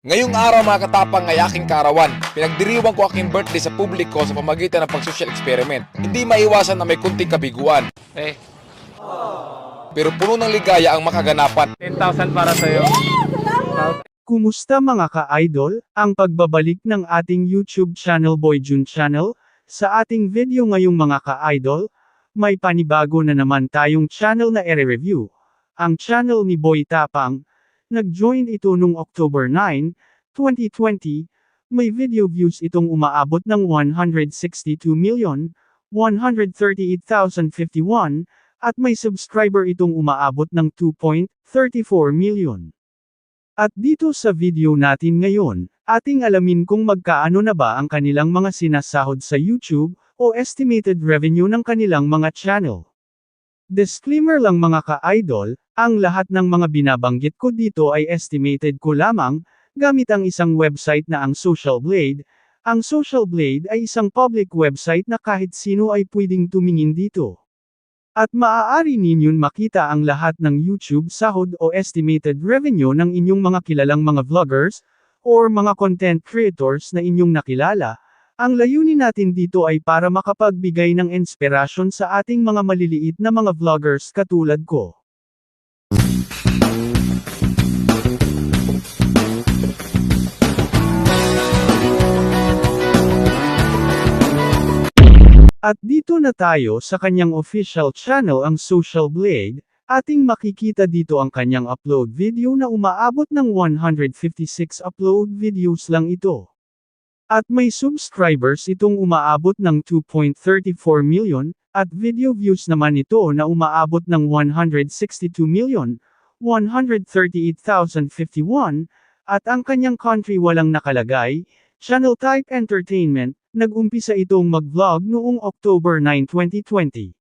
Ngayong araw mga katapang ay aking karawan. Pinagdiriwang ko aking birthday sa publiko sa pamagitan ng pag-social experiment. Hindi maiwasan na may kunting kabiguan. Eh, Pero puno ng ligaya ang makaganapan. 10,000 para sa'yo. Kumusta mga ka-idol? Ang pagbabalik ng ating YouTube channel Boy Jun Channel. Sa ating video ngayong mga ka-idol, may panibago na naman tayong channel na ere-review. Ang channel ni Boy Tapang, nag-join ito noong October 9, 2020, may video views itong umaabot ng 162 million, 138,051, at may subscriber itong umaabot ng 2.34 million. At dito sa video natin ngayon, ating alamin kung magkaano na ba ang kanilang mga sinasahod sa YouTube, o estimated revenue ng kanilang mga channel. Disclaimer lang mga ka-idol, ang lahat ng mga binabanggit ko dito ay estimated ko lamang, gamit ang isang website na ang Social Blade. Ang Social Blade ay isang public website na kahit sino ay pwedeng tumingin dito. At maaari ninyong makita ang lahat ng YouTube sahod o estimated revenue ng inyong mga kilalang mga vloggers, or mga content creators na inyong nakilala. Ang layunin natin dito ay para makapagbigay ng inspirasyon sa ating mga maliliit na mga vloggers katulad ko. At dito na tayo sa kanyang official channel ang Social Blade, ating makikita dito ang kanyang upload video na umaabot ng 156 upload videos lang ito. At may subscribers itong umaabot ng 2.34 million, at video views naman ito na umaabot ng 162 million, 138,051, at ang kanyang country walang nakalagay, channel type entertainment, nag-umpisa itong mag-vlog noong October 9, 2020.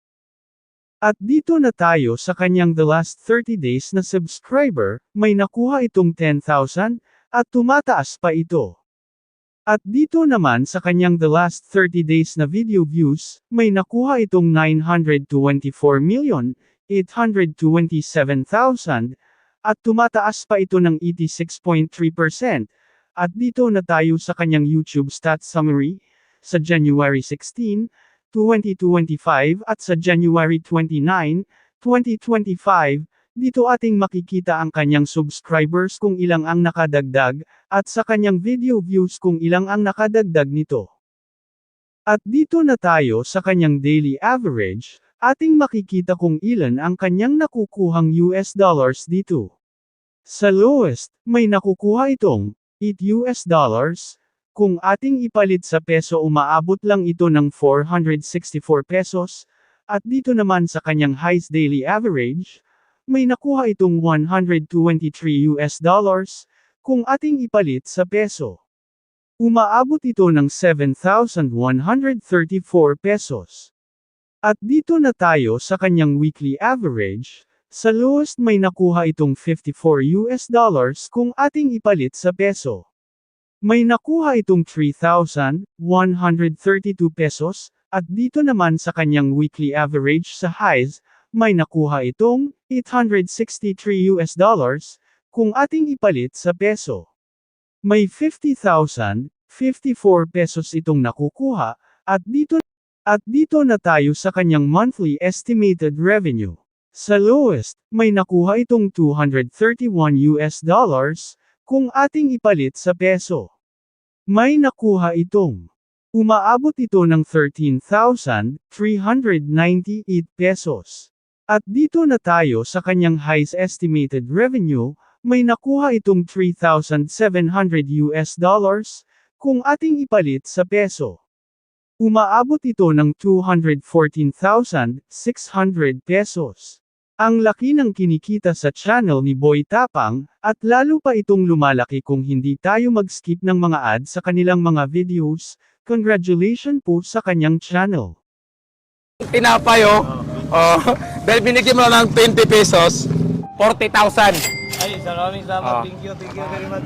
At dito na tayo sa kanyang the last 30 days na subscriber, may nakuha itong 10,000, at tumataas pa ito. At dito naman sa kanyang the last 30 days na video views, may nakuha itong 924 million, 827,000, at tumataas pa ito ng 86.3%. At dito na tayo sa kanyang YouTube stats summary, sa January 16, 2025 at sa January 29, 2025, dito ating makikita ang kanyang subscribers kung ilang ang nakadagdag, at sa kanyang video views kung ilang ang nakadagdag nito. At dito na tayo sa kanyang daily average, ating makikita kung ilan ang kanyang nakukuhang US dollars dito. Sa lowest, may nakukuha itong 8 US dollars, kung ating ipalit sa peso umaabot lang ito ng 464 pesos, at dito naman sa kanyang highest daily average, may nakuha itong 123 US dollars, kung ating ipalit sa peso. Umaabot ito ng 7,134 pesos. At dito na tayo sa kanyang weekly average, sa lowest may nakuha itong 54 US dollars kung ating ipalit sa peso. May nakuha itong 3,132 pesos, at dito naman sa kanyang weekly average sa highs, may nakuha itong 863 US dollars, kung ating ipalit sa peso. May 50,054 pesos itong nakukuha, at dito at dito na tayo sa kanyang monthly estimated revenue. Sa lowest, may nakuha itong 231 US dollars, kung ating ipalit sa peso. May nakuha itong umaabot ito ng 13,398 pesos. At dito na tayo sa kanyang highest estimated revenue, may nakuha itong 3,700 US dollars, kung ating ipalit sa peso. Umaabot ito ng 214,600 pesos. Ang laki ng kinikita sa channel ni Boy Tapang, at lalo pa itong lumalaki kung hindi tayo mag-skip ng mga ads sa kanilang mga videos, congratulations po sa kanyang channel. Tinapay oh. Oh, dahil binigyan mo lang ng 20 pesos, 40,000. Ay, maraming Ah. salamat. Thank you, thank you very much.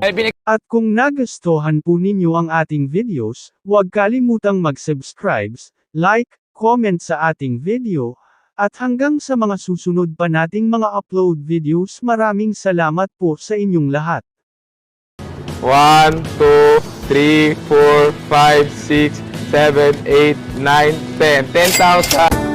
Dahil binigyan At kung nagustuhan po ninyo ang ating videos, huwag kalimutang mag-subscribe, like, comment sa ating video, At hanggang sa mga susunod pa nating mga upload videos maraming salamat po sa inyong lahat. 1, 2, 3, 4, 5, 6, 7, 8, 9, 10. 10,000!